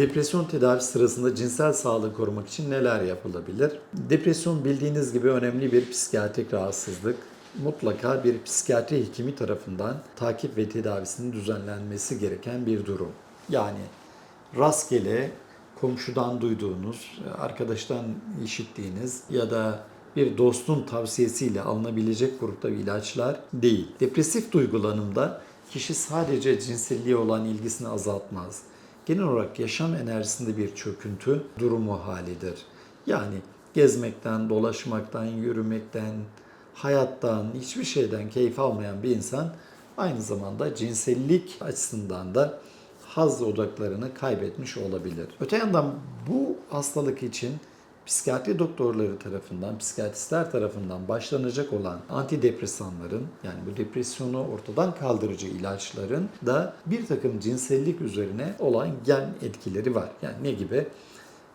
Depresyon tedavi sırasında cinsel sağlığı korumak için neler yapılabilir? Depresyon bildiğiniz gibi önemli bir psikiyatrik rahatsızlık. Mutlaka bir psikiyatri hekimi tarafından takip ve tedavisinin düzenlenmesi gereken bir durum. Yani rastgele komşudan duyduğunuz, arkadaştan işittiğiniz ya da bir dostun tavsiyesiyle alınabilecek grupta ilaçlar değil. Depresif duygulanımda kişi sadece cinselliğe olan ilgisini azaltmaz. Genel olarak yaşam enerjisinde bir çöküntü durumu halidir. Yani gezmekten, dolaşmaktan, yürümekten, hayattan, hiçbir şeyden keyif almayan bir insan aynı zamanda cinsellik açısından da haz odaklarını kaybetmiş olabilir. Öte yandan bu hastalık için psikiyatri doktorları tarafından, psikiyatristler tarafından başlanacak olan antidepresanların yani bu depresyonu ortadan kaldırıcı ilaçların da bir takım cinsellik üzerine olan gen etkileri var. Yani ne gibi?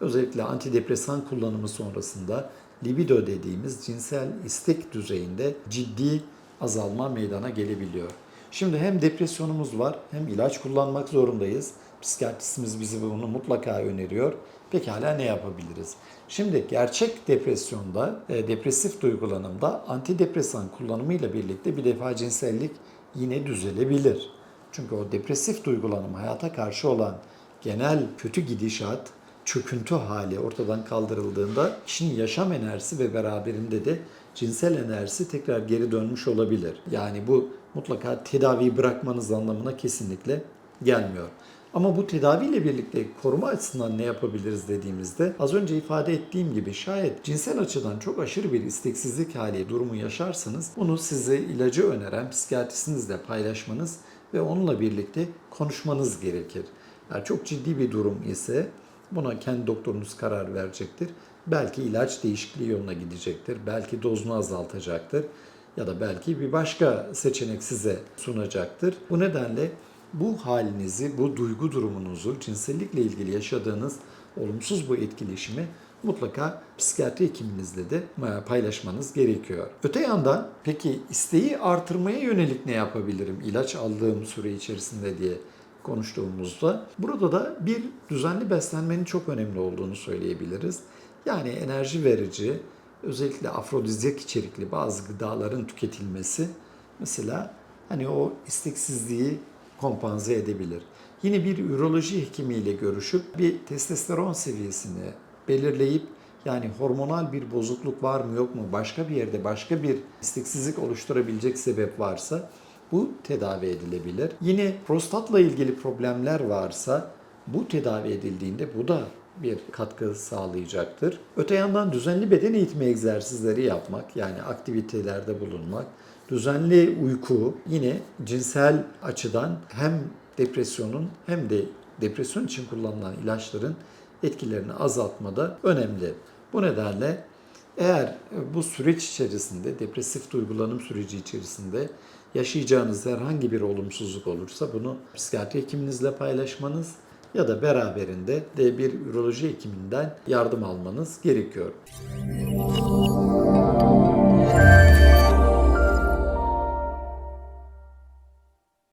Özellikle antidepresan kullanımı sonrasında libido dediğimiz cinsel istek düzeyinde ciddi azalma meydana gelebiliyor. Şimdi hem depresyonumuz var hem ilaç kullanmak zorundayız. Psikiyatristimiz bizi bunu mutlaka öneriyor. Pekala ne yapabiliriz? Şimdi gerçek depresyonda, e, depresif duygulanımda antidepresan kullanımıyla birlikte bir defa cinsellik yine düzelebilir. Çünkü o depresif duygulanım hayata karşı olan genel kötü gidişat, çöküntü hali ortadan kaldırıldığında kişinin yaşam enerjisi ve beraberinde de cinsel enerjisi tekrar geri dönmüş olabilir. Yani bu mutlaka tedaviyi bırakmanız anlamına kesinlikle gelmiyor. Ama bu tedaviyle birlikte koruma açısından ne yapabiliriz dediğimizde az önce ifade ettiğim gibi şayet cinsel açıdan çok aşırı bir isteksizlik hali durumu yaşarsanız bunu size ilacı öneren psikiyatristinizle paylaşmanız ve onunla birlikte konuşmanız gerekir. Eğer çok ciddi bir durum ise buna kendi doktorunuz karar verecektir. Belki ilaç değişikliği yoluna gidecektir. Belki dozunu azaltacaktır. Ya da belki bir başka seçenek size sunacaktır. Bu nedenle bu halinizi, bu duygu durumunuzu, cinsellikle ilgili yaşadığınız olumsuz bu etkileşimi mutlaka psikiyatri hekiminizle de paylaşmanız gerekiyor. Öte yandan peki isteği artırmaya yönelik ne yapabilirim ilaç aldığım süre içerisinde diye konuştuğumuzda burada da bir düzenli beslenmenin çok önemli olduğunu söyleyebiliriz. Yani enerji verici, özellikle afrodizyak içerikli bazı gıdaların tüketilmesi mesela hani o isteksizliği kompanze edebilir. Yine bir üroloji hekimiyle görüşüp bir testosteron seviyesini belirleyip yani hormonal bir bozukluk var mı yok mu başka bir yerde başka bir isteksizlik oluşturabilecek sebep varsa bu tedavi edilebilir. Yine prostatla ilgili problemler varsa bu tedavi edildiğinde bu da bir katkı sağlayacaktır. Öte yandan düzenli beden eğitimi egzersizleri yapmak yani aktivitelerde bulunmak, düzenli uyku yine cinsel açıdan hem depresyonun hem de depresyon için kullanılan ilaçların etkilerini azaltmada önemli. Bu nedenle eğer bu süreç içerisinde, depresif duygulanım süreci içerisinde yaşayacağınız herhangi bir olumsuzluk olursa bunu psikiyatri hekiminizle paylaşmanız ya da beraberinde de bir üroloji hekiminden yardım almanız gerekiyor.